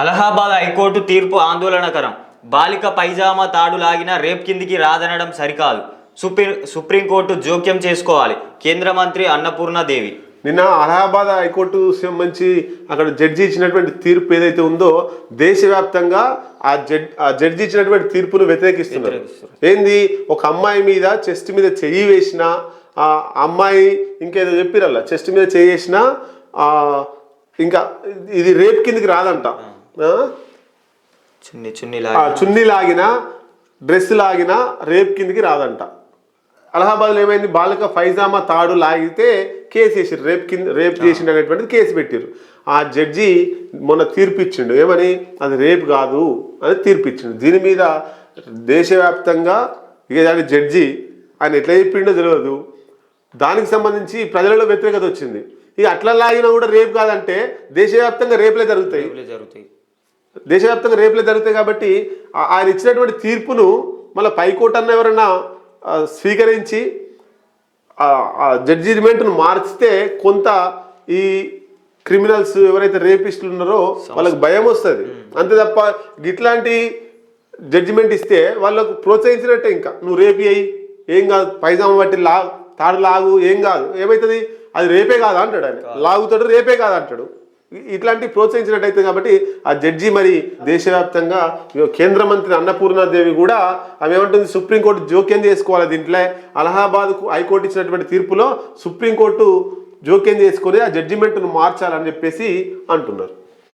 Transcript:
Allahabad high court తీర్పు ఆందోళనకరం. బాలిక పైజామా తాడు లాగిన రేప్ కిందికి రాదనడం సరికాదు. సుప్రీం సుప్రీంకోర్టు జోక్యం చేసుకోవాలి. కేంద్ర మంత్రి అన్నపూర్ణాదేవి. నిన్న అలహాబాద్ హైకోర్టు సంబంధించి అక్కడ జడ్జి ఇచ్చినటువంటి తీర్పు ఏదైతే ఉందో దేశవ్యాప్తంగా ఆ జడ్ ఆ జడ్జి ఇచ్చినటువంటి తీర్పును వ్యతిరేకిస్తున్నారు. ఏంది? ఒక అమ్మాయి మీద చెస్ట్ మీద చెయ్యి వేసిన ఆ అమ్మాయి ఇంకేదో చెప్పిరల్ల చెస్ట్ మీద చెయ్యి వేసిన ఆ, ఇంకా ఇది రేప్ కిందకి రాదంట? చున్ని చున్ని లాగిన. డ్రెస్ లాగిన రేప్ కిందికి రాదంట. అలహాబాద్లో ఏమైంది? బాలిక ఫైజామా తాడు లాగితే కేసు వేసారు రేప్ కింద రేప్ చేసిండు అనేటువంటిది కేసు పెట్టారు ఆ జడ్జి మొన్న తీర్పు ఇచ్చిండు ఏమని? అది రేప్ కాదు అని తీర్పు ఇచ్చిండు దీని మీద దేశవ్యాప్తంగా ఇక దాని జడ్జి ఆయన ఎట్లా చెప్పిండో తెలియదు దానికి సంబంధించి ప్రజలలో వ్యతిరేకత వచ్చింది. ఇక అట్లా లాగినా కూడా రేప్ కాదంటే దేశవ్యాప్తంగా రేపులే జరుగుతాయి. జరుగుతాయి. దేశవ్యాప్తంగా రేపులే జరుగుతాయి కాబట్టి ఆయన ఇచ్చినటువంటి తీర్పును మళ్ళీ పైకోర్టు అన్న ఎవరైనా స్వీకరించి ఆ జడ్జిమెంట్ను మార్చితే కొంత ఈ క్రిమినల్స్ ఎవరైతే రేపిస్టులు ఉన్నారో వాళ్ళకి భయం వస్తుంది. అంతే తప్ప ఇట్లాంటి జడ్జిమెంట్ ఇస్తే వాళ్ళకు ప్రోత్సహించినట్టే ఇంకా. నువ్వు రేపి అయ్యి ఏం కాదు పైజామా బట్టి లా తాడు లాగు ఏం కాదు. ఏమవుతుంది అది రేపే కాదు అంటాడు ఆయన. లాగుతాడు రేపే కాదు అంటాడు. ఇట్లాంటి ప్రోత్సహించినట్టయితే కాబట్టి ఆ జడ్జి మరి దేశవ్యాప్తంగా కేంద్ర మంత్రి అన్నపూర్ణాదేవి కూడా ఆమె ఏమంటుంది సుప్రీంకోర్టు జోక్యం చేసుకోవాలి దీంట్లో. అలహాబాద్కు హైకోర్టు ఇచ్చినటువంటి తీర్పులో సుప్రీంకోర్టు జోక్యం చేసుకొని ఆ జడ్జిమెంట్ను మార్చాలని చెప్పేసి అంటున్నారు.